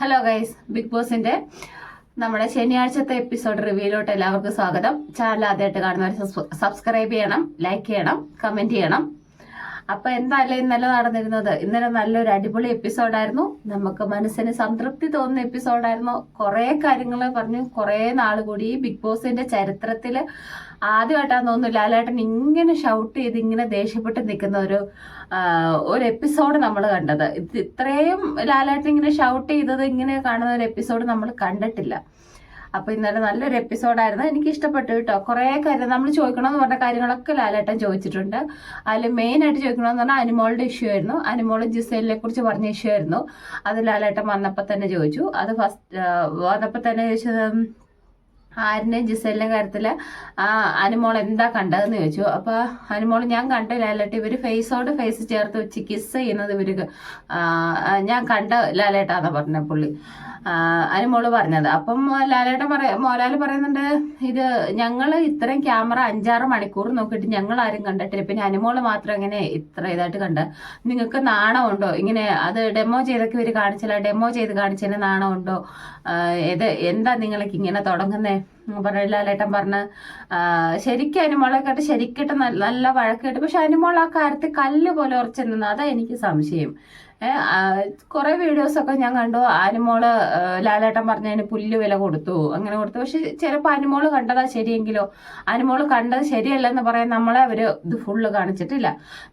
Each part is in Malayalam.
ഹലോ ഗൈസ് ബിഗ് ബോസിന്റെ നമ്മുടെ ശനിയാഴ്ചത്തെ എപ്പിസോഡ് റിവ്യൂലോട്ട് എല്ലാവർക്കും സ്വാഗതം. ചാനൽ ആദ്യമായിട്ട് കാണുന്നവർ സബ്സ്ക്രൈബ് ചെയ്യണം ലൈക്ക് ചെയ്യണം കമന്റ് ചെയ്യണം. അപ്പൊ എന്തായാലും ഇന്നലെ നടന്നിരുന്നത്? ഇന്നലെ നല്ലൊരു അടിപൊളി എപ്പിസോഡായിരുന്നു നമുക്ക് മനസ്സിന് സംതൃപ്തി തോന്നുന്ന എപ്പിസോഡായിരുന്നു കുറെ കാര്യങ്ങൾ പറഞ്ഞു. കുറെ നാൾ കൂടി ബിഗ് ബോസിന്റെ ചരിത്രത്തിൽ ആദ്യമായിട്ടാന്ന് തോന്നുന്നു ലാലേട്ടൻ ഇങ്ങനെ ഷൗട്ട് ചെയ്ത് ഇങ്ങനെ ദേഷ്യപ്പെട്ട് നിൽക്കുന്ന ഒരു ഒരു എപ്പിസോഡ് നമ്മൾ കണ്ടത്. ഇത് ഇത്രയും ലാലേട്ടൻ ഇങ്ങനെ ഷൗട്ട് ചെയ്തത് ഇങ്ങനെ കാണുന്ന ഒരു എപ്പിസോഡ് നമ്മൾ കണ്ടിട്ടില്ല. അപ്പൊ ഇന്നലെ നല്ലൊരു എപ്പിസോഡായിരുന്നു. എനിക്ക് ഇഷ്ടപ്പെട്ടു കേട്ടോ. കുറെ കാര്യം നമ്മൾ ചോദിക്കണമെന്ന് പറഞ്ഞ കാര്യങ്ങളൊക്കെ ലാലേട്ടൻ ചോദിച്ചിട്ടുണ്ട്. അതിൽ മെയിൻ ആയിട്ട് ചോദിക്കണമെന്ന് പറഞ്ഞാൽ അനിമോളുടെ ഇഷ്യൂ ആയിരുന്നു. അനിമോൾ ജിസേലിനെ കുറിച്ച് പറഞ്ഞ ഇഷ്യൂ ആയിരുന്നു. അത് ലാലേട്ടൻ വന്നപ്പോൾ തന്നെ ചോദിച്ചു. അത് ഫസ്റ്റ് വന്നപ്പോൾ തന്നെ ചോദിച്ചത് ആരിനെയും ജിസലിന്റെ കാര്യത്തിൽ ആ അനുമോൾ എന്താ കണ്ടതെന്ന് ചോദിച്ചു. അപ്പൊ അനുമോൾ ഞാൻ കണ്ട ലാലേട്ട. ഇവർ ഫേസോട് ഫേസ് ചേർത്ത് വെച്ച് കിസ് ചെയ്യുന്നത് ഇവർ ഞാൻ കണ്ട ലാലേട്ടാന്ന് പറഞ്ഞ പുള്ളി. അനുമോൾ പറഞ്ഞത്. അപ്പം ലാലേട്ട പറയ മോലാൽ പറയുന്നുണ്ട് ഇത് ഞങ്ങൾ ഇത്രയും ക്യാമറ അഞ്ചാറ് മണിക്കൂർ നോക്കിയിട്ട് ഞങ്ങൾ ആരും കണ്ടിട്ടില്ല. പിന്നെ അനുമോൾ മാത്രം ഇങ്ങനെ ഇത്ര ഇതായിട്ട് കണ്ട്? നിങ്ങൾക്ക് നാണമുണ്ടോ ഇങ്ങനെ അത് ഡെമോ ചെയ്തൊക്കെ ഇവർ കാണിച്ചില്ല? ഡെമോ ചെയ്ത് കാണിച്ചതിന് നാണമുണ്ടോ ഏത് എന്താ നിങ്ങൾക്ക് ഇങ്ങനെ തുടങ്ങുന്നേ? പറഞ്ഞ ലാലേട്ടൻ പറഞ്ഞ് ശരിക്ക് കേട്ട് ശരിക്കിട്ട് നല്ല വഴക്ക് കേട്ട് പക്ഷെ അനുമോൾ ആ കാര്യത്തിൽ കല്ല് പോലെ ഉറച്ചു അതാ എനിക്ക് സംശയം. കുറെ വീഡിയോസ് ഒക്കെ ഞാൻ കണ്ടു അനുമോൾ ലാലേട്ടൻ പറഞ്ഞതിന് പുല്ല് വില കൊടുത്തു അങ്ങനെ കൊടുത്തു പക്ഷെ ചിലപ്പോൾ അനുമോൾ കണ്ടതാ ശരിയെങ്കിലോ അനുമോൾ കണ്ടത് ശരിയല്ലെന്ന് പറയാൻ നമ്മളെ അവർ ഇത് ഫുള്ള് കാണിച്ചിട്ടില്ല.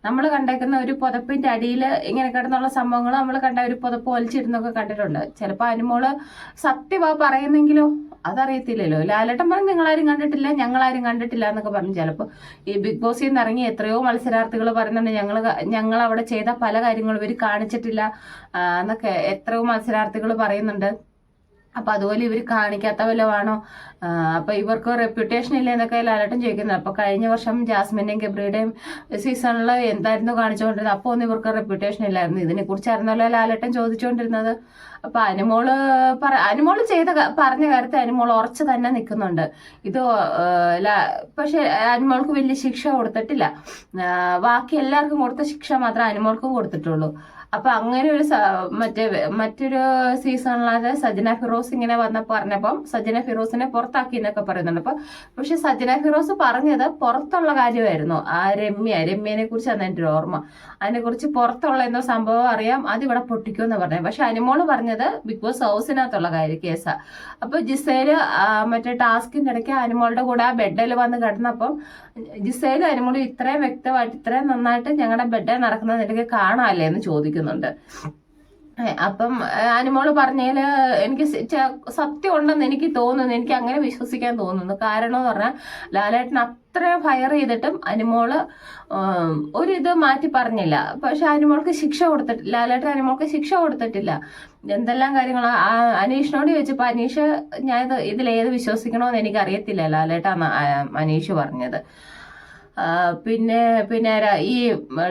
നമ്മൾ കണ്ടേക്കുന്ന ഒരു പുതപ്പിന്റെ അടിയിൽ ഇങ്ങനെ കിടന്നുള്ള സംഭവങ്ങൾ നമ്മൾ കണ്ട ഒരു പുതപ്പ് വലിച്ചിരുന്നൊക്കെ കണ്ടിട്ടുണ്ട്. ചിലപ്പോൾ അനുമോൾ സത്യമാ പറയുന്നെങ്കിലോ അതറിയത്തില്ലല്ലോ. ലാലേട്ടൻ പറഞ്ഞു നിങ്ങളാരും കണ്ടിട്ടില്ല ഞങ്ങളാരും കണ്ടിട്ടില്ല എന്നൊക്കെ പറഞ്ഞു. ചിലപ്പോൾ ഈ ബിഗ് ബോസിൽ നിന്ന് ഇറങ്ങി എത്രയോ മത്സരാർത്ഥികൾ പറയുന്നുണ്ട് ഞങ്ങൾ ഞങ്ങൾ അവിടെ ചെയ്ത പല കാര്യങ്ങളും ഇവർ കാണിച്ചിട്ടില്ല എന്നൊക്കെ എത്രയോ മത്സരാർത്ഥികൾ പറയുന്നുണ്ട്. അപ്പൊ അതുപോലെ ഇവർ കാണിക്കാത്ത വല്ലതാണോ അപ്പൊ ഇവർക്ക് റെപ്യൂട്ടേഷൻ ഇല്ല എന്നൊക്കെ ലാലേട്ടൻ ചോദിക്കുന്നത് അപ്പൊ കഴിഞ്ഞ വർഷം ജാസ്മിന്റെയും ഗബ്രിയുടെയും സീസണിൽ എന്തായിരുന്നു കാണിച്ചുകൊണ്ടിരുന്നത്? അപ്പൊ ഒന്നും ഇവർക്ക് റെപ്യൂട്ടേഷൻ ഇല്ലായിരുന്നു. ഇതിനെ കുറിച്ചായിരുന്നല്ലോ ലാലേട്ടൻ ചോദിച്ചുകൊണ്ടിരുന്നത്. അപ്പൊ അനുമോൾ പറ അനുമോൾ ചെയ്ത പറഞ്ഞ കാര്യത്തിൽ അനുമോൾ ഉറച്ചു തന്നെ നിൽക്കുന്നുണ്ട്. ഇത് പക്ഷെ അനുമോൾക്ക് വലിയ ശിക്ഷ കൊടുത്തിട്ടില്ല. ബാക്കി എല്ലാവർക്കും കൊടുത്ത ശിക്ഷ മാത്രം അനുമോൾക്കും കൊടുത്തിട്ടുള്ളൂ. അപ്പൊ അങ്ങനെ ഒരു മറ്റേ മറ്റൊരു സീസണിലെ സജന ഫിറോസ് ഇങ്ങനെ വന്ന പറഞ്ഞപ്പം സജന ഫിറോസിനെ പുറത്താക്കി എന്നൊക്കെ പറയുന്നുണ്ട്. അപ്പൊ പക്ഷെ സജന ഫിറോസ് പറഞ്ഞത് പുറത്തുള്ള കാര്യമായിരുന്നു. ആ രമ്യ രമ്യനെ കുറിച്ചാണ് എന്റെ ഒരു ഓർമ്മ. അതിനെ കുറിച്ച് പുറത്തുള്ള എന്തോ സംഭവം അറിയാം. അത് ഇവിടെ പൊട്ടിക്കുമെന്ന് പറഞ്ഞു പക്ഷെ അനുമോൾ പറഞ്ഞത് ബിഗ് ബോസ് ഹൗസിനകത്തുള്ള കാര്യം കേസാ. അപ്പൊ ജിസേൽ മറ്റേ ടാസ്കിന്റെ ഇടയ്ക്ക് അനുമോളുടെ കൂടെ ആ ബെഡിൽ വന്ന് കിടന്നപ്പം ജിസേൽ അനുമോളും ഇത്രയും വ്യക്തമായിട്ട് ഇത്രയും നന്നായിട്ട് ഞങ്ങളുടെ ബെഡിൽ നടക്കുന്നത് എനിക്ക് കാണാല്ലേ എന്ന് ചോദിക്കുന്നുണ്ട്. അപ്പം അനുമോൾ പറഞ്ഞതിൽ എനിക്ക് സത്യം ഉണ്ടെന്ന് എനിക്ക് തോന്നുന്നു. എനിക്ക് അങ്ങനെ വിശ്വസിക്കാൻ തോന്നുന്നു. കാരണം എന്ന് പറഞ്ഞാൽ ലാലേട്ടൻ അത്രയും ഫയർ ചെയ്തിട്ടും അനുമോൾ ഒരു മാറ്റി പറഞ്ഞില്ല. പക്ഷെ അനുമോൾക്ക് ശിക്ഷ കൊടുത്തിട്ടില്ല ലാലേട്ടൻ അനുമോൾക്ക് ശിക്ഷ കൊടുത്തിട്ടില്ല. എന്തെല്ലാം കാര്യങ്ങൾ അനീഷിനോട് ചോദിച്ചപ്പോ അനീഷ് ഞാൻ ഇത് ഇതിലേത് വിശ്വസിക്കണമെന്ന് എനിക്ക് അറിയത്തില്ല ലാലേട്ടാണ് അനീഷ് പറഞ്ഞത്. പിന്നെ പിന്നെ ഈ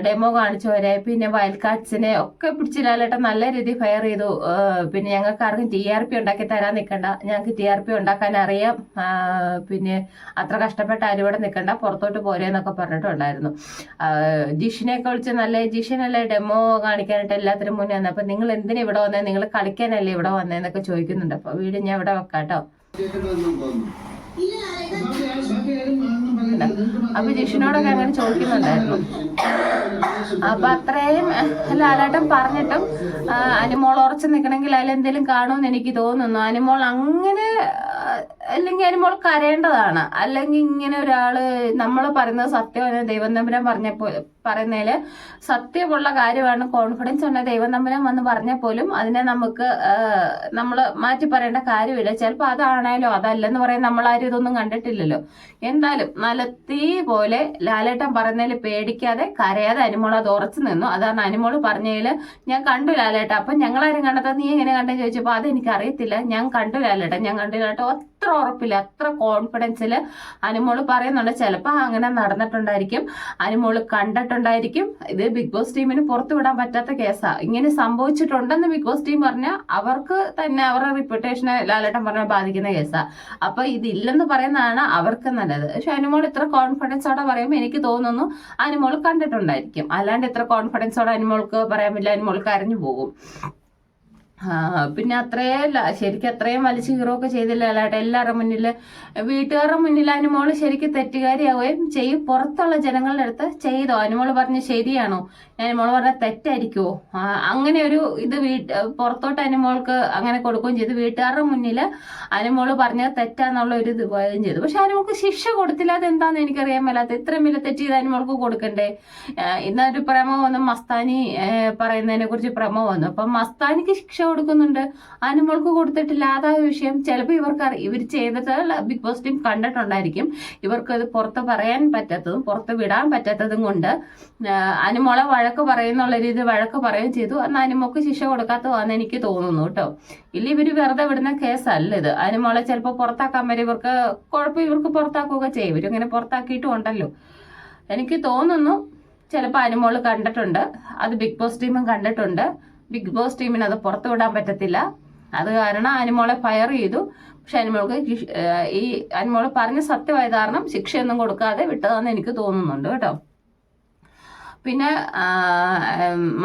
ഡെമോ കാണിച്ചവരെ പിന്നെ വയൽക്കാച്ചിനെ ഒക്കെ പിടിച്ച് ലാലേട്ടൻ നല്ല രീതിയിൽ ഫയർ ചെയ്തു. പിന്നെ ഞങ്ങൾക്ക് ആർക്കും ടി ആർ പി ഉണ്ടാക്കി തരാൻ നിൽക്കണ്ട ഞങ്ങൾക്ക് ടി ആർ പി ഉണ്ടാക്കാൻ അറിയാം. പിന്നെ അത്ര കഷ്ടപ്പെട്ട ആരും ഇവിടെ നിൽക്കണ്ട പുറത്തോട്ട് പോരെന്നൊക്കെ പറഞ്ഞിട്ടുണ്ടായിരുന്നു. ജിഷിനെയൊക്കെ വിളിച്ച് നല്ല ജിഷിനല്ലേ ഡെമോ കാണിക്കാനായിട്ട് എല്ലാത്തിനും മുന്നേ വന്നത് അപ്പൊ നിങ്ങൾ എന്തിനാ ഇവിടെ വന്നേ? നിങ്ങൾ കളിക്കാനല്ലേ ഇവിടെ വന്നേന്നൊക്കെ ചോദിക്കുന്നുണ്ട്. അപ്പോൾ വീട് ഞാൻ ഇവിടെ വെക്കാട്ടോ. അപ്പൊ ജിഷിനോടൊക്കെ അങ്ങനെ ചോദിക്കുന്നുണ്ടായിരുന്നു. അപ്പൊ അത്രയും ലാലേട്ടൻ പറഞ്ഞിട്ടും അനുമോൾ ഉറച്ചു നിൽക്കണമെങ്കിൽ അതിലെന്തെങ്കിലും കാണുമെന്ന് എനിക്ക് തോന്നുന്നു. അനുമോൾ അങ്ങനെ അല്ലെങ്കിൽ മോൾ കരയേണ്ടതാണ്. അല്ലെങ്കിൽ ഇങ്ങനെ ഒരാൾ നമ്മൾ പറയുന്നത് സത്യമാണ് ദൈവം തമ്പുരാൻ പറഞ്ഞപ്പോ പറയുന്നതിൽ സത്യമുള്ള കാര്യമാണ്. കോൺഫിഡൻസ് ഉണ്ട് ദൈവം തമ്പുരാൻ വന്ന് പറഞ്ഞാൽ പോലും അതിനെ നമുക്ക് നമ്മൾ മാറ്റി പറയേണ്ട കാര്യമില്ല. ചിലപ്പോൾ അതാണേലോ അതല്ലെന്ന് പറയാൻ നമ്മൾ ആരും ഇതൊന്നും കണ്ടിട്ടില്ലല്ലോ. എന്തായാലും നല്ല തീ പോലെ ലാലേട്ടൻ പറയുന്നതിൽ പേടിക്കാതെ കരയാതെ അനുമോൾ അത് ഉറച്ചു നിന്നു. അതാണ് അനുമോൾ പറഞ്ഞതിൽ ഞാൻ കണ്ടു ലാലേട്ട അപ്പം ഞങ്ങളാരും കണ്ടത് നീ എങ്ങനെ കണ്ടെന്ന് ചോദിച്ചപ്പോൾ അത് എനിക്ക് അറിയത്തില്ല. ഞാൻ കണ്ടു ലാലേട്ട ഞാൻ കണ്ടു ലാലേട്ട അത്ര ഉറപ്പില്ല അത്ര കോൺഫിഡൻസിൽ അനുമോൾ പറയുന്നുണ്ട്. ചിലപ്പോൾ അങ്ങനെ നടന്നിട്ടുണ്ടായിരിക്കും. അനുമോൾ കണ്ടിട്ടുണ്ടായിരിക്കും. ഇത് ബിഗ് ബോസ് ടീമിന് പുറത്തു വിടാൻ പറ്റാത്ത കേസാണ് ഇങ്ങനെ സംഭവിച്ചിട്ടുണ്ടെന്ന് ബിഗ് ബോസ് ടീം പറഞ്ഞാൽ അവർക്ക് തന്നെ അവരുടെ റിപ്യൂട്ടേഷനെ ലാലേട്ടൻ പറഞ്ഞാൽ ബാധിക്കുന്ന കേസാണ് അപ്പൊ ഇതില്ലെന്ന് പറയുന്നതാണ് അവർക്ക് നല്ലത്. പക്ഷെ അനുമോൾ ഇത്ര കോൺഫിഡൻസോടെ പറയുമ്പോൾ എനിക്ക് തോന്നുന്നു അനുമോൾ കണ്ടിട്ടുണ്ടായിരിക്കും. അല്ലാണ്ട് ഇത്ര കോൺഫിഡൻസോടെ അനുമോൾക്ക് പറയാൻ പറ്റില്ല അനുമോൾക്ക് അരഞ്ഞു പോകും. പിന്നെ അത്രയും ശരിക്കും അത്രയും വലിച്ചു ഒക്കെ ചെയ്തില്ല അല്ലാട്ടെ എല്ലാവരുടെ മുന്നിൽ വീട്ടുകാരുടെ മുന്നിൽ അനുമോൾ ശരിക്കും തെറ്റുകാരിയാവുകയും ചെയ്യും. പുറത്തുള്ള ജനങ്ങളുടെ അടുത്ത് ചെയ്തോ? അനുമോൾ പറഞ്ഞ് ശരിയാണോ? അനുമോൾ പറഞ്ഞ തെറ്റായിരിക്കുമോ അങ്ങനെ ഒരു ഇത് വീട്ട് പുറത്തോട്ട് അനുമോൾക്ക് അങ്ങനെ കൊടുക്കുകയും ചെയ്തു. വീട്ടുകാരുടെ മുന്നിൽ അനുമോൾ പറഞ്ഞത് തെറ്റാന്നുള്ള ഒരു ഇത് പോവുകയും ചെയ്തു. പക്ഷെ അനുമോൾക്ക് ശിക്ഷ കൊടുത്തില്ല. അതെന്താന്ന് എനിക്കറിയാൻ മേലാത്ത. ഇത്രയും വലിയ തെറ്റ് ചെയ്ത് അനുമോൾക്ക് കൊടുക്കണ്ടേ? ഇന്നൊരു പ്രമോ വന്നു. മസ്താനി പറയുന്നതിനെ കുറിച്ച് പ്രമോ വന്നു. അപ്പം മസ്താനിക്ക് ശിക്ഷ കൊടുക്കുന്നുണ്ട്. അനുമോൾക്ക് കൊടുത്തിട്ടില്ല അതാ വിഷയം ചിലപ്പോൾ ഇവർക്ക് ഇവർ ചെയ്തിട്ടുള്ള ബിഗ് ബോസ് ടീം കണ്ടിട്ടുണ്ടായിരിക്കും. ഇവർക്ക് അത് പുറത്ത് പറയാൻ പറ്റാത്തതും പുറത്ത് വിടാൻ പറ്റാത്തതും കൊണ്ട് അനുമോളെ വഴക്ക് പറയുന്നുള്ള രീതിയിൽ വഴക്ക് പറയുകയും ചെയ്തു. അന്ന് അനുമോക്ക് ശിക്ഷ കൊടുക്കാത്തതാന്ന് എനിക്ക് തോന്നുന്നു കേട്ടോ. ഇല്ല ഇവർ വെറുതെ വിടുന്ന കേസല്ല ഇത്. അനുമോളെ ചിലപ്പോൾ പുറത്താക്കാൻ വരെ ഇവർക്ക് കുഴപ്പം ഇവർക്ക് പുറത്താക്കുകയൊക്കെ ചെയ്യും. ഇവരിങ്ങനെ പുറത്താക്കിയിട്ടും ഉണ്ടല്ലോ. എനിക്ക് തോന്നുന്നു ചിലപ്പോൾ അനുമോൾ കണ്ടിട്ടുണ്ട്. അത് ബിഗ് ബോസ് ടീമും കണ്ടിട്ടുണ്ട്. ബിഗ് ബോസ് ടീമിന് അത് പുറത്തു വിടാൻ പറ്റത്തില്ല. അത് കാരണം അനുമോളെ ഫയർ ചെയ്തു. പക്ഷെ അനുമോൾക്ക് ഈ അനുമോൾ പറഞ്ഞ സത്യമായ കാരണം ശിക്ഷയൊന്നും കൊടുക്കാതെ വിട്ടതാന്ന് എനിക്ക് തോന്നുന്നുണ്ട് കേട്ടോ. പിന്നെ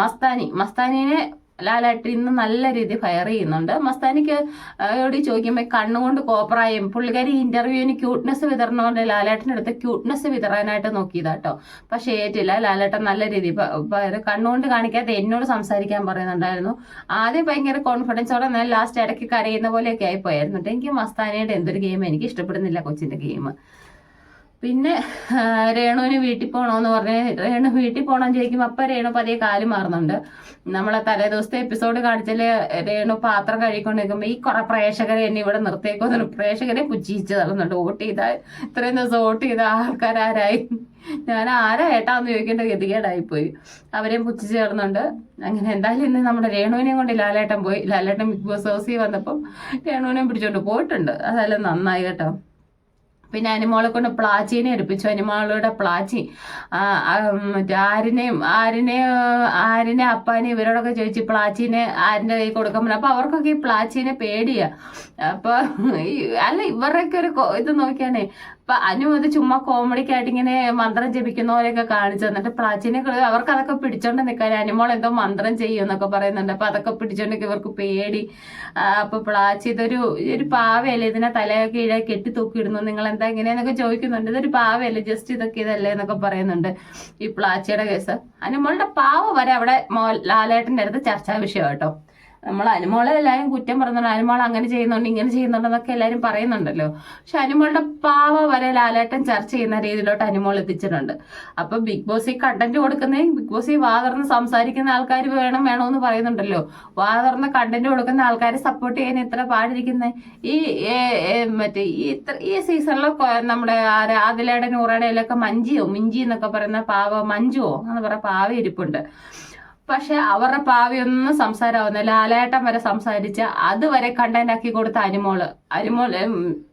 മസ്താനി. മസ്താനിനെ ലാലായിട്ട് ഇന്ന് നല്ല രീതിയിൽ ഫയർ ചെയ്യുന്നുണ്ട്. മസ്താനിക്ക് യോട് ചോദിക്കുമ്പോൾ കണ്ണുകൊണ്ട് കോപ്പറായും പുള്ളിക്കാരി ഇന്റർവ്യൂവിന് ക്യൂട്ട്നെസ് വിതരണമുണ്ട് ലാലേട്ടന്റെ അടുത്ത് ക്യൂട്ട്നെസ് വിതറാനായിട്ട് നോക്കിയതാ കേട്ടോ പക്ഷേ ഏറ്റില്ല ലാലേട്ടൻ നല്ല രീതിയിൽ കണ്ണുകൊണ്ട് കാണിക്കാതെ എന്നോട് സംസാരിക്കാൻ പറയുന്നുണ്ടായിരുന്നു. ആദ്യം ഭയങ്കര കോൺഫിഡൻസോടെ നല്ല ലാസ്റ്റ് ഇടയ്ക്ക് കരയുന്ന പോലെയൊക്കെ ആയിപ്പോയായിരുന്നു. എനിക്ക് മസ്താനിയുടെ എന്തൊരു ഗെയിം എനിക്ക് ഇഷ്ടപ്പെടുന്നില്ല കൊച്ചിന്റെ ഗെയിം പിന്നെ രേണുവിന് വീട്ടിൽ പോകണമെന്ന് പറഞ്ഞ് രേണു വീട്ടിൽ പോകണമെന്ന് ചോദിക്കുമ്പോൾ അപ്പം രേണു പതിയെ കാൽ മാറുന്നുണ്ട്. നമ്മളെ തലേ ദിവസത്തെ എപ്പിസോഡ് കാണിച്ചാൽ രേണു പാത്രം കഴിക്കൊണ്ട് നിൽക്കുമ്പോൾ ഈ കുറെ പ്രേക്ഷകരെ എന്നെ ഇവിടെ നിർത്തിയേക്കൊന്നും പ്രേക്ഷകരെ പുച്ഛിച്ച് തള്ളുന്നുണ്ട്. വോട്ട് ചെയ്ത ഇത്രയും ദിവസം വോട്ട് ചെയ്ത ആൾക്കാരാരായി ഞാൻ ആരാ ഏട്ടാന്ന് ചോദിക്കേണ്ട ഗതികേടായിപ്പോയി. അവരെയും പുച്ഛിച്ച് ചേർന്നുണ്ട് അങ്ങനെ എന്തായാലും ഇന്ന് നമ്മുടെ രേണുവിനെയും കൊണ്ട് ലാലേട്ടൻ പോയി. ലാലേട്ടൻ ബിഗ് ബോസ് ഹൗസിൽ വന്നപ്പം രേണുവിനെയും പിടിച്ചോണ്ട് പോയിട്ടുണ്ട്. അതെല്ലാം നന്നായി കേട്ടോ. പിന്നെ അനിമോളെ കൊണ്ട് പ്ലാച്ചീനെ എടുപ്പിച്ചു. അനിമോളുടെ പ്ലാച്ചി. മറ്റേ ആരിനെയും ആരിനെ ആരിനെ അപ്പാനെ ഇവരോടൊക്കെ ചോദിച്ച് പ്ലാച്ചീനെ ആരിന്റെ കൈ കൊടുക്കാൻ പറ്റും അപ്പൊ അവർക്കൊക്കെ ഈ പ്ലാച്ചീനെ പേടിയാണ് അപ്പോൾ അല്ല ഇവരുടെയൊക്കെ ഒരു ഇത് നോക്കിയാണേ അപ്പൊ അനു അത് ചുമ്മാ കോമഡിക്കായിട്ട് ഇങ്ങനെ മന്ത്രം ജപിക്കുന്ന പോലെയൊക്കെ കാണിച്ചു തന്നിട്ട് പ്രാചീന അവർക്ക് അതൊക്കെ പിടിച്ചോണ്ട് നിൽക്കാൻ അനുമോൾ എന്തോ മന്ത്രം ചെയ്യും എന്നൊക്കെ പറയുന്നുണ്ട്. അപ്പൊ അതൊക്കെ പിടിച്ചോണ്ടൊക്കെ ഇവർക്ക് പേടി. അപ്പൊ പ്ലാച്ചി ഇതൊരു ഒരു പാവയല്ലേ? ഇതിനെ തലയൊക്കെ ഇഴ കെട്ടി തൂക്കിയിടുന്നു നിങ്ങൾ എന്താ ഇങ്ങനെയെന്നൊക്കെ ചോദിക്കുന്നുണ്ട്. ഇതൊരു പാവയല്ലേ? ജസ്റ്റ് ഇതൊക്കെ ഇതല്ലേ എന്നൊക്കെ പറയുന്നുണ്ട് ഈ പ്ലാച്ചിയുടെ കേസ്. അനുമോളുടെ പാവ വരെ അവിടെ ലാലേട്ടന്റെ അടുത്ത് ചർച്ചാ വിഷയം കേട്ടോ നമ്മൾ അനുമോളെ എല്ലാവരും കുറ്റം പറയുന്നുണ്ട് അനുമോൾ അങ്ങനെ ചെയ്യുന്നുണ്ട് ഇങ്ങനെ ചെയ്യുന്നുണ്ടെന്നൊക്കെ എല്ലാവരും പറയുന്നുണ്ടല്ലോ. പക്ഷെ അനുമോളുടെ പാവ വരെ ലാലേട്ടൻ ചർച്ച ചെയ്യുന്ന രീതിയിലോട്ട് അനുമോൾ എത്തിച്ചിട്ടുണ്ട്. അപ്പൊ ബിഗ് ബോസ് ഈ കണ്ടന്റ് കൊടുക്കുന്ന ബിഗ് ബോസ് ഈ വാതർന്ന് സംസാരിക്കുന്ന ആൾക്കാർ വേണം വേണമെന്ന് പറയുന്നുണ്ടല്ലോ. വാതർന്ന് കണ്ടന്റ് കൊടുക്കുന്ന ആൾക്കാരെ സപ്പോർട്ട് ചെയ്യാൻ ഇത്ര പാടിരിക്കുന്നത് ഈ മറ്റേ ഈ ഈ സീസണിൽ നമ്മുടെ ആദിലയുടെ നൂറയുടെയിലൊക്കെ മഞ്ചിയോ? മിഞ്ചി എന്നൊക്കെ പറയുന്ന പാവ മഞ്ചുവോ എന്ന് പറയാ പാവ ഇരിപ്പുണ്ട്. പക്ഷെ അവരുടെ പാവിയൊന്നും സംസാരമാവുന്ന ലാലേട്ടൻ വരെ സംസാരിച്ച അതുവരെ കണ്ടന്റ് ആക്കി കൊടുത്ത അരിമോൾ. അരിമോൾ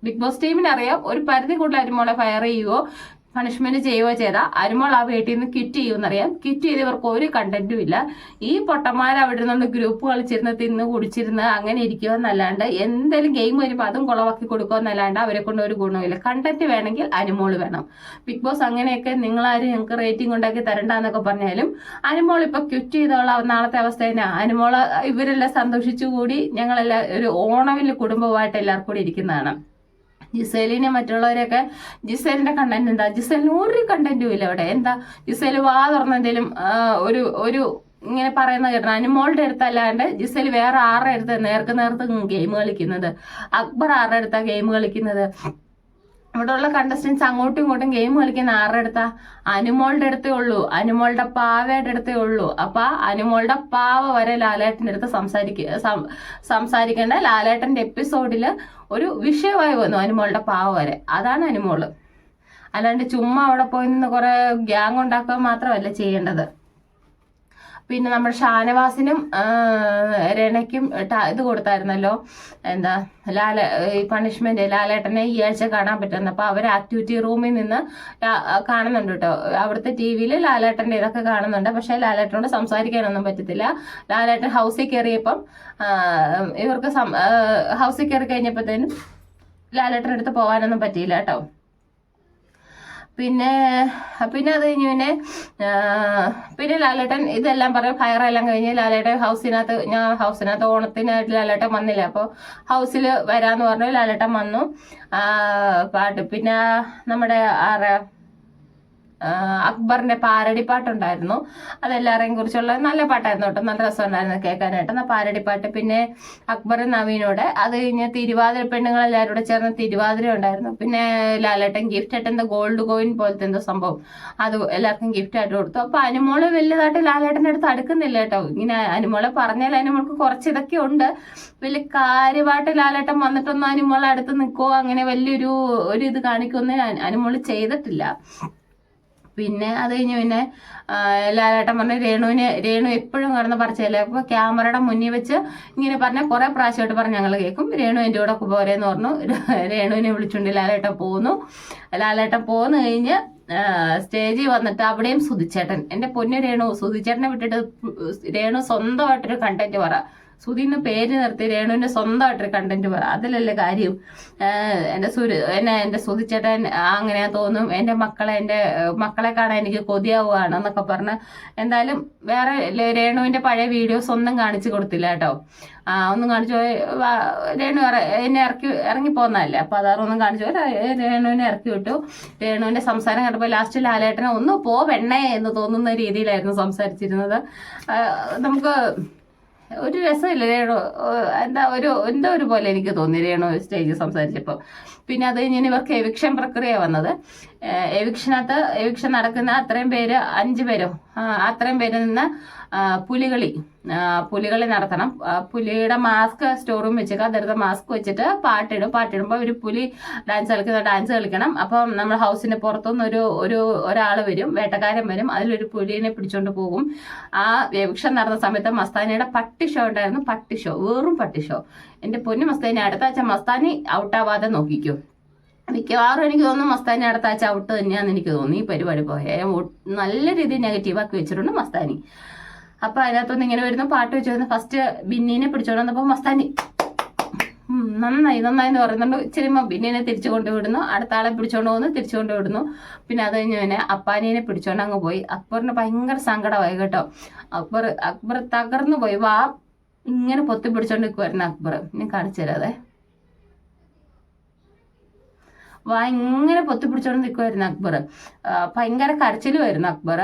ബിഗ് ബോസ് ടീമിനറിയാം ഒരു പരിധി കൂടുതൽ അരിമോളെ ഫയർ ചെയ്യുവോ? പണിഷ്മെന്റ് ചെയ്യുകയോ ചെയ്താൽ അരുമോൾ ആ വീട്ടിൽ നിന്ന് ക്വിറ്റ് ചെയ്യുമെന്നറിയാം. കിറ്റ് ചെയ്ത് ഇവർക്ക് ഒരു കണ്ടന്റും ഇല്ല. ഈ പൊട്ടന്മാർ അവിടെ നിന്ന് ഗ്രൂപ്പ് കളിച്ചിരുന്ന് തിന്ന് കുടിച്ചിരുന്ന് അങ്ങനെ ഇരിക്കുക എന്നല്ലാണ്ട് എന്തെങ്കിലും ഗെയിം വരുമ്പോൾ അതും കുളവാക്കി കൊടുക്കുക എന്നല്ലാണ്ട് അവരെ കൊണ്ട് ഒരു ഗുണമില്ല കണ്ടന്റ് വേണമെങ്കിൽ അനുമോൾ വേണം. ബിഗ് ബോസ് അങ്ങനെയൊക്കെ നിങ്ങളാരും ഞങ്ങൾക്ക് റേറ്റിംഗ് ഉണ്ടാക്കി തരണ്ടെന്നൊക്കെ പറഞ്ഞാലും അനുമോൾ ഇപ്പൊ ക്വിറ്റ് ചെയ്തോളാം നാളത്തെ അവസ്ഥ തന്നെ. അനുമോൾ ഇവരെല്ലാം സന്തോഷിച്ചു കൂടി ഞങ്ങളെല്ലാം ഒരു ഓണവിൽ കുടുംബമായിട്ട് എല്ലാവർക്കും കൂടി ഇരിക്കുന്നതാണ്. ജിസേലിനെ മറ്റുള്ളവരെയൊക്കെ ജിസേലിന്റെ കണ്ടന്റ് എന്താ? ജിസേലിന് ഒരു കണ്ടന്റും ഇല്ല അവിടെ എന്താ? ജിസേൽ വാ തുറന്ന എന്തേലും ഒരു ഒരു ഇങ്ങനെ പറയുന്ന കേട്ടോ അനുമോളുടെ അടുത്തല്ലാണ്ട് ജിസേൽ വേറെ ആരുടെ അടുത്ത് നേർക്ക് നേർത്ത് ഗെയിം കളിക്കുന്നത്? അക്ബർ ആരുടെ അടുത്താ ഗെയിം കളിക്കുന്നത്? ഇവിടെ ഉള്ള കണ്ടസ്റ്റൻസ് അങ്ങോട്ടും ഇങ്ങോട്ടും ഗെയിം കളിക്കുന്ന ആരുടെ അടുത്താ? അനുമോളുടെ അടുത്തേ ഉള്ളൂ. അനുമോളുടെ പാവയുടെ അടുത്തേ ഉള്ളൂ. അപ്പൊ അനുമോളുടെ പാവ വരെ ലാലേട്ടന്റെ അടുത്ത് സംസാരിക്ക സം- സംസാരിക്കേണ്ട ലാലേട്ടന്റെ എപ്പിസോഡിൽ ഒരു വിഷയമായി വന്നു അനുമോളുടെ പാവ വരെ. അതാണ് അനുമോൾ. അല്ലാണ്ട് ചുമ്മാ അവിടെ പോയി നിന്ന് കുറെ ഗ്യാങ് ഉണ്ടാക്കുക മാത്രമല്ല ചെയ്യേണ്ടത്. പിന്നെ നമ്മൾ ഷാനവാസിനും രണയ്ക്കും ഇത് കൊടുത്തായിരുന്നല്ലോ. എന്താ ലാല ഈ പണിഷ്മെന്റ് ലാലേട്ടനെ ഈ ആഴ്ച കാണാൻ പറ്റുന്നു അപ്പൊ അവർ ആക്ടിവിറ്റി റൂമിൽ നിന്ന് കാണുന്നുണ്ട് കേട്ടോ അവിടുത്തെ ടി വിയിൽ ലാലേട്ടന്റെ ഇതൊക്കെ കാണുന്നുണ്ട്. പക്ഷെ ലാലേട്ടനോട് സംസാരിക്കാനൊന്നും പറ്റത്തില്ല. ലാലേട്ടൻ ഹൗസിൽ കയറിയപ്പം ഇവർക്ക് ഹൗസിൽ കയറി കഴിഞ്ഞപ്പോഴത്തേനും ലാലേട്ടന്റെ അടുത്ത് പോകാനൊന്നും പറ്റിയില്ല കേട്ടോ പിന്നെ പിന്നെ അത് കഴിഞ്ഞ് പിന്നെ പിന്നെ ലാലേട്ടൻ ഇതെല്ലാം പറയും. ഫയറെല്ലാം കഴിഞ്ഞ് ലാലേട്ടൻ ഹൗസിനകത്ത് ഞാൻ ഹൗസിനകത്ത് ഓണത്തിനായിട്ട് ലാലേട്ടൻ വന്നില്ല. അപ്പോൾ ഹൗസിൽ വരാന്ന് പറഞ്ഞു ലാലേട്ടൻ വന്നു. പാട്ട്. പിന്നെ നമ്മുടെ ആരാ അക്ബറിന്റെ പാരടി പാട്ടുണ്ടായിരുന്നു. അതെല്ലാവരെയും കുറിച്ചുള്ള നല്ല പാട്ടായിരുന്നു കേട്ടോ. നല്ല രസമുണ്ടായിരുന്നു കേൾക്കാനായിട്ട്. എന്നാൽ പാരടി പാട്ട് പിന്നെ അക്ബർ നവീനോടെ. അത് കഴിഞ്ഞ് തിരുവാതിര പെണ്ണുങ്ങൾ എല്ലാവരും കൂടെ ചേർന്ന് തിരുവാതിര ഉണ്ടായിരുന്നു. പിന്നെ ലാലേട്ടൻ ഗിഫ്റ്റ് ആയിട്ട് എന്താ ഗോൾഡ് കോയിൻ പോലത്തെ എന്തോ സംഭവം. അത് എല്ലാവർക്കും ഗിഫ്റ്റ് ആയിട്ട് കൊടുത്തു. അപ്പൊ അനുമോൾ വലിയതായിട്ട് ലാലേട്ടന്റെ അടുത്ത് അടുക്കുന്നില്ല കേട്ടോ. ഇങ്ങനെ അനുമോളെ പറഞ്ഞാൽ അനുമോൾക്ക് കുറച്ച് ഇതൊക്കെ ഉണ്ട്. വലിയ കാര്യമായിട്ട് ലാലേട്ടൻ വന്നിട്ടൊന്നും അനുമോളെ അടുത്ത് നിൽക്കുവോ? അങ്ങനെ വലിയൊരു ഒരു ഇത് കാണിക്കൊന്നും അനുമോൾ ചെയ്തിട്ടില്ല. പിന്നെ അത് കഴിഞ്ഞ് പിന്നെ ലാലേട്ടൻ പറഞ്ഞ രേണുവിന് രേണു എപ്പോഴും കിടന്ന് പറിച്ചല്ലേ അപ്പോൾ ക്യാമറയുടെ മുന്നിൽ വെച്ച് ഇങ്ങനെ പറഞ്ഞ കുറേ പ്രാവശ്യമായിട്ട് പറഞ്ഞ് ഞങ്ങൾ കേൾക്കും. രേണു എന്റെ കൂടെ പോരെന്ന് പറഞ്ഞു. രേണുവിനെ വിളിച്ചുകൊണ്ട് ലാലേട്ടൻ പോന്നു. ലാലേട്ടൻ പോന്നു കഴിഞ്ഞ് സ്റ്റേജിൽ വന്നിട്ട് അവിടെയും സുധിച്ചേട്ടൻ. എന്റെ പൊന്നു രേണു സുധിച്ചേട്ടനെ വിട്ടിട്ട് രേണു സ്വന്തമായിട്ടൊരു കണ്ടന്റ് പറ. സുധീന്ന് പേര് നിർത്തി രേണുവിന്റെ സ്വന്തമായിട്ടൊരു കണ്ടന്റ് പറ. അതിലല്ലേ കാര്യം? എന്റെ സുരു എന്നെ എന്റെ സുധിച്ചേട്ടൻ അങ്ങനെ തോന്നും. എന്റെ മക്കളെ എന്റെ മക്കളെ കാണാൻ എനിക്ക് കൊതിയാവുകയാണ് എന്നൊക്കെ പറഞ്ഞ് എന്തായാലും വേറെ രേണുവിന്റെ പഴയ വീഡിയോസ് ഒന്നും കാണിച്ചു കൊടുത്തില്ല കേട്ടോ. ആ ഒന്നും കാണിച്ചു രേണു എന്നെ ഇറക്കി ഇറങ്ങി പോന്നതല്ലേ. അപ്പൊ അതാറൊന്നും കാണിച്ചു രേണുവിനെ ഇറക്കി വിട്ടു. രേണുവിന്റെ സംസാരം കണ്ടപ്പോൾ ലാസ്റ്റ് ലാലേട്ടനെ ഒന്ന് പോ വെണ്ണേ എന്ന് തോന്നുന്ന രീതിയിലായിരുന്നു സംസാരിച്ചിരുന്നത്. നമുക്ക് ഒരു രസമില്ല രേണു. എന്താ ഒരു എന്തോ ഒരു പോലെ എനിക്ക് തോന്നി രേണു സ്റ്റേജിൽ സംസാരിച്ചപ്പോൾ. പിന്നെ അത് കഴിഞ്ഞ് ഇവർക്ക് എവിക്ഷൻ പ്രക്രിയ വന്നത്. എവിക്ഷനകത്ത് എവിക്ഷൻ നടക്കുന്ന അത്രയും പേര് അഞ്ച് പേരോ. അത്രയും പേരിൽ നിന്ന് പുലികളി. പുലികളി നടത്തണം. പുലിയുടെ മാസ്ക് സ്റ്റോർ റൂം വെച്ചേക്കുക അതെടുത്ത മാസ്ക് വെച്ചിട്ട് പാട്ടിടും. പാട്ടിടുമ്പോൾ ഒരു പുലി ഡാൻസ് കളിക്കുന്ന ഡാൻസ് കളിക്കണം. അപ്പം നമ്മൾ ഹൗസിന്റെ പുറത്തുനിന്ന് ഒരു ഒരു ഒരാൾ വരും വേട്ടക്കാരൻ വരും. അതിലൊരു പുലിനെ പിടിച്ചോണ്ട് പോകും. ആ എവിക്ഷൻ നടന്ന സമയത്ത് മസ്താനിയുടെ പട്ടി ഷോ ഉണ്ടായിരുന്നു. പട്ടി ഷോ വെറും പട്ടി ഷോ എന്റെ പൊന്നു മസ്താനി അടുത്ത ആഴ്ച മസ്താനി ഔട്ടാവാതെ നോക്കിക്കും. മിക്കവാറും എനിക്ക് തോന്നുന്നു മസ്താനി അടുത്ത ആഴ്ച ഔട്ട് തന്നെയാണെന്ന് എനിക്ക് തോന്നുന്നു. ഈ പരിപാടി പോയ നല്ല രീതിയിൽ നെഗറ്റീവ് ആക്കി വെച്ചിട്ടുണ്ട് മസ്താനി. അപ്പൊ അതിനകത്തുനിന്ന് ഇങ്ങനെ വരുന്നു പാട്ട് വെച്ച് വരുന്നു. ഫസ്റ്റ് ബിന്നീനെ പിടിച്ചോണ്ട് വന്നപ്പോ മസ്താനി നന്നായി നന്നായി എന്ന് പറയുന്നുണ്ട്. ഇച്ചിരി ബിന്നിനെ തിരിച്ചു കൊണ്ടുവിടുന്നു. അടുത്ത ആളെ പിടിച്ചോണ്ട് പോകുന്നു തിരിച്ചു കൊണ്ടുവിടുന്നു. പിന്നെ അത് കഴിഞ്ഞ് പിന്നെ അപ്പാനീനെ പിടിച്ചോണ്ട് അങ്ങ് പോയി. അക്ബറിന് ഭയങ്കര സങ്കടമായി കേട്ടോ. അക്ബർ അക്ബർ തകർന്നു പോയി. വാ ഇങ്ങനെ പൊത്തി പിടിച്ചോണ്ട് നിൽക്കുമായിരുന്നു അക്ബർ. ഞാൻ കാണിച്ചു തരാതെ വാ ഇങ്ങനെ പൊത്തി പിടിച്ചോണ്ട് നിൽക്കുമായിരുന്നു അക്ബർ ഭയങ്കര കരച്ചിലുമായിരുന്നു അക്ബർ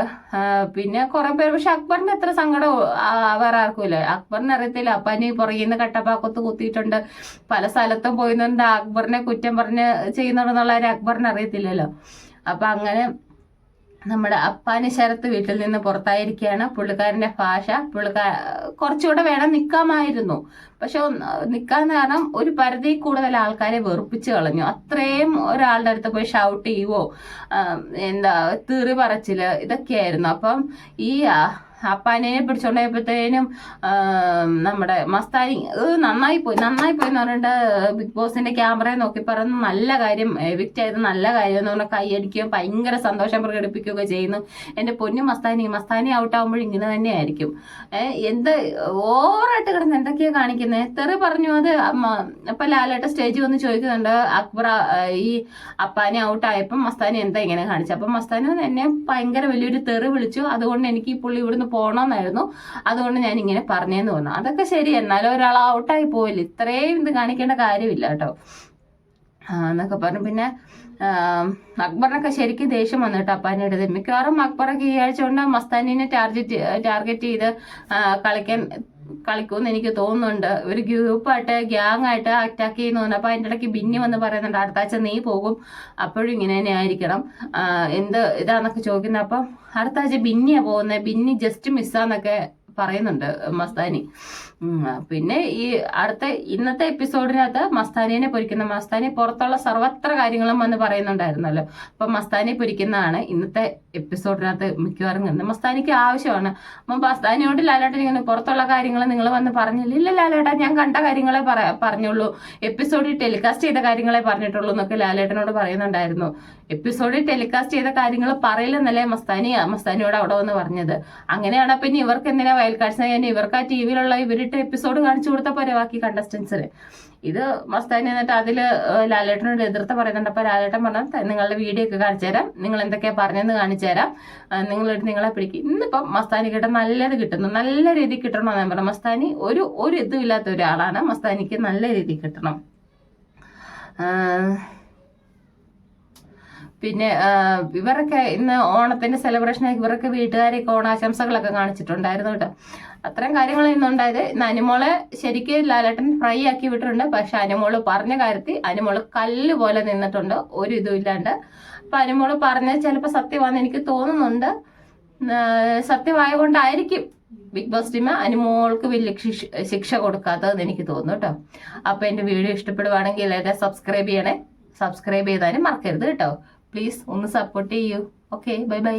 പിന്നെ കുറെ പേര് പക്ഷെ അക്ബറിന് എത്ര സങ്കടം വേറെ ആർക്കും ഇല്ല. അക്ബറിന് അറിയത്തില്ല അപ്പനി പുറകിൽ നിന്ന് കട്ടപ്പാക്കത്ത് കുത്തിയിട്ടുണ്ട്. പല സ്ഥലത്തും പോയിന്നുണ്ട് അക്ബറിനെ കുറ്റം പറഞ്ഞ് ചെയ്യുന്നുണ്ടെന്നുള്ള അക്ബറിന് അറിയത്തില്ലല്ലോ. അപ്പൊ അങ്ങനെ നമ്മുടെ അപ്പാനി ശരത്ത് വീട്ടിൽ നിന്ന് പുറത്തായിരിക്കുകയാണ്. പുള്ളിക്കാരന്റെ ഭാഷ പുള്ളിക്കാ കുറച്ചുകൂടെ വേണം നിൽക്കാമായിരുന്നു പക്ഷെ നിൽക്കാൻ കാരണം ഒരു പരിധി കൂടുതൽ ആൾക്കാരെ വെറുപ്പിച്ച് കളഞ്ഞു. അത്രയും ഒരാളുടെ അടുത്ത് പോയി ഷൗട്ട് ചെയ്യുവോ എന്താ തീറി പറച്ചിൽ ഇതൊക്കെയായിരുന്നു. അപ്പം ഈ അപ്പാനെ പിടിച്ചോണ്ടായപ്പോഴത്തേനും നമ്മുടെ മസ്താനി നന്നായി പോയി നന്നായി പോയി എന്ന് പറഞ്ഞിട്ട് ബിഗ് ബോസിന്റെ ക്യാമറയെ നോക്കി പറയുന്ന നല്ല കാര്യം എവിക്റ്റ് ആയത് നല്ല കാര്യം എന്ന് പറഞ്ഞാൽ കൈയടിക്കുകയും ഭയങ്കര സന്തോഷം പ്രകടിപ്പിക്കുകയൊക്കെ ചെയ്യുന്നു. എന്റെ പൊന്നു മസ്താനി മസ്താനി ഔട്ട് ആകുമ്പോൾ ഇങ്ങനെ തന്നെയായിരിക്കും. എന്ത് ഓവറായിട്ട് കിടന്ന് എന്തൊക്കെയാ കാണിക്കുന്നത് തെറി പറഞ്ഞു അത് ഇപ്പൊ ലാലേട്ട സ്റ്റേജിൽ വന്ന് ചോദിക്കുന്നുണ്ട് അക്ബർ ഈ അപ്പാനെ ഔട്ട് ആയപ്പം മസ്താനി എന്താ ഇങ്ങനെ കാണിച്ചു? അപ്പം മസ്താനി എന്നെ ഭയങ്കര വലിയൊരു തെറി വിളിച്ചു. അതുകൊണ്ട് എനിക്ക് ഈ പുള്ളി ഇവിടുന്ന് പോകണമെന്നായിരുന്നു അതുകൊണ്ട് ഞാൻ ഇങ്ങനെ പറഞ്ഞേന്ന് തോന്നുന്നു അതൊക്കെ ശരി എന്നാലും ഒരാൾ ഔട്ടായി പോയില്ല? ഇത്രയും ഇത് കാണിക്കേണ്ട കാര്യമില്ല കേട്ടോ. എന്നൊക്കെ പറഞ്ഞു. പിന്നെ അക്ബറിനൊക്കെ ശരിക്കും ദേഷ്യം വന്നു കേട്ടോ അപ്പാന്റെ അടുത്ത്. മിക്കവാറും അക്ബറൊക്കെ ഈ ആഴ്ച കൊണ്ട് മസ്താനിനെ ടാർഗറ്റ് ടാർഗറ്റ് ചെയ്ത് കളിക്കാൻ കളിക്കുമെന്ന് എനിക്ക് തോന്നുന്നുണ്ട്. ഒരു ഗ്രൂപ്പായിട്ട് ഗ്യാങ് ആയിട്ട് അറ്റാക്ക് ചെയ്യുന്നുണ്ട് അപ്പൊ അതിന്റെ ഇടയ്ക്ക് ബിന്നി വന്ന് പറയുന്നുണ്ട് അടുത്ത ആഴ്ച നീ പോകും. അപ്പോഴും ഇങ്ങനെ തന്നെ ആയിരിക്കണം. എന്ത് ഇതാന്നൊക്കെ ചോദിക്കുന്നത് അപ്പം അടുത്ത ആഴ്ച ബിന്നിയാ പോകുന്നത് ബിന്നി ജസ്റ്റ് മിസ്സാന്നൊക്കെ പറയുന്നുണ്ട് മസ്താനി. പിന്നെ ഈ അടുത്ത ഇന്നത്തെ എപ്പിസോഡിനകത്ത് മസ്താനിനെ പൊരിക്കുന്ന മസ്താനി പുറത്തുള്ള സർവത്ര കാര്യങ്ങളും വന്ന് പറയുന്നുണ്ടായിരുന്നല്ലോ. അപ്പൊ മസ്താനി പൊരിക്കുന്നതാണ് ഇന്നത്തെ എപ്പിസോഡിനകത്ത് മിക്കവാറും കണ്ടത് മസ്താനിക്ക് ആവശ്യമാണ്. അപ്പം മസ്താനിയോട് ലാലേട്ടൻ ഇങ്ങനെ പുറത്തുള്ള കാര്യങ്ങൾ നിങ്ങൾ വന്ന് പറഞ്ഞില്ല? ഇല്ല ലാലേട്ടാ ഞാൻ കണ്ട കാര്യങ്ങളെ പറഞ്ഞുള്ളൂ. എപ്പിസോഡിൽ ടെലികാസ്റ്റ് ചെയ്ത കാര്യങ്ങളെ പറഞ്ഞിട്ടുള്ളൂ എന്നൊക്കെ ലാലേട്ടനോട് പറയുന്നുണ്ടായിരുന്നു. എപ്പിസോഡിൽ ടെലികാസ്റ്റ് ചെയ്ത കാര്യങ്ങൾ പറയില്ലെന്നല്ലേ മസ്താനി മസ്താനിയോട് അവിടെ വന്ന് പറഞ്ഞത്. അങ്ങനെയാണ് പിന്നെ ഇവർക്ക് എന്തിനാ വയൽക്കാഴ്ച കാഴ്ച ഇവർക്ക് ആ ടി വിയിലുള്ള ഇവരിട്ട് എപ്പിസോഡ് കാണിച്ചു കൊടുത്ത പോലെ ബാക്കി കണ്ടസ്റ്റൻസിന് ഇത് മസ്താനി എന്നിട്ട് ഏഹ് ലാലേട്ടനോട് എതിർത്ത് പറയുന്നുണ്ട്. അപ്പൊ ലാലേട്ടൻ പറഞ്ഞാൽ നിങ്ങളുടെ വീഡിയോ ഒക്കെ കാണിച്ചു തരാം. നിങ്ങൾ എന്തൊക്കെയാ പറഞ്ഞെന്ന് കാണിച്ചു തരാം. നിങ്ങളെടുത്ത് നിങ്ങളെ പിടിക്കും. ഇന്നിപ്പം മസ്താനി കിട്ടാൻ നല്ലത് കിട്ടുന്നു. നല്ല രീതിയിൽ കിട്ടണമെന്ന് ഞാൻ പറഞ്ഞു. മസ്താനി ഒരു ഒരു ഇതും ഇല്ലാത്ത ഒരാളാണ്. മസ്താനിക്ക് നല്ല രീതിയിൽ കിട്ടണം. പിന്നെ ഇവരൊക്കെ ഇന്ന് ഓണത്തിന്റെ സെലിബ്രേഷനായി ഇവരൊക്കെ വീട്ടുകാരെയൊക്കെ ഓണാശംസകളൊക്കെ കാണിച്ചിട്ടുണ്ടായിരുന്നു കേട്ടോ. അത്രയും കാര്യങ്ങൾ ഇന്നുണ്ടായത്. ഇന്ന് അനുമോളെ ശരിക്കും ലാലേട്ടൻ ഫ്രൈ ആക്കി വിട്ടിട്ടുണ്ട്. പക്ഷെ അനുമോൾ പറഞ്ഞ കാര്യത്തിൽ അനുമോൾ കല്ല് പോലെ നിന്നിട്ടുണ്ട്. ഒരു ഇതും ഇല്ലാണ്ട്. അപ്പൊ അനുമോൾ പറഞ്ഞത് ചിലപ്പോൾ സത്യമാണെന്ന് എനിക്ക് തോന്നുന്നുണ്ട്. സത്യമായ കൊണ്ടായിരിക്കും ബിഗ് ബോസ് ടീം അനുമോൾക്ക് വലിയ ശിക്ഷ ശിക്ഷ കൊടുക്കാത്തതെന്ന് എനിക്ക് തോന്നുന്നു കേട്ടോ. അപ്പൊ എന്റെ വീഡിയോ ഇഷ്ടപ്പെടുവാണെങ്കിൽ എല്ലാവരും സബ്സ്ക്രൈബ് ചെയ്യണേ. സബ്സ്ക്രൈബ് ചെയ്താലും മറക്കരുത് കേട്ടോ. പ്ലീസ് ഒന്ന് സപ്പോർട്ട് ചെയ്യൂ. Okay bye bye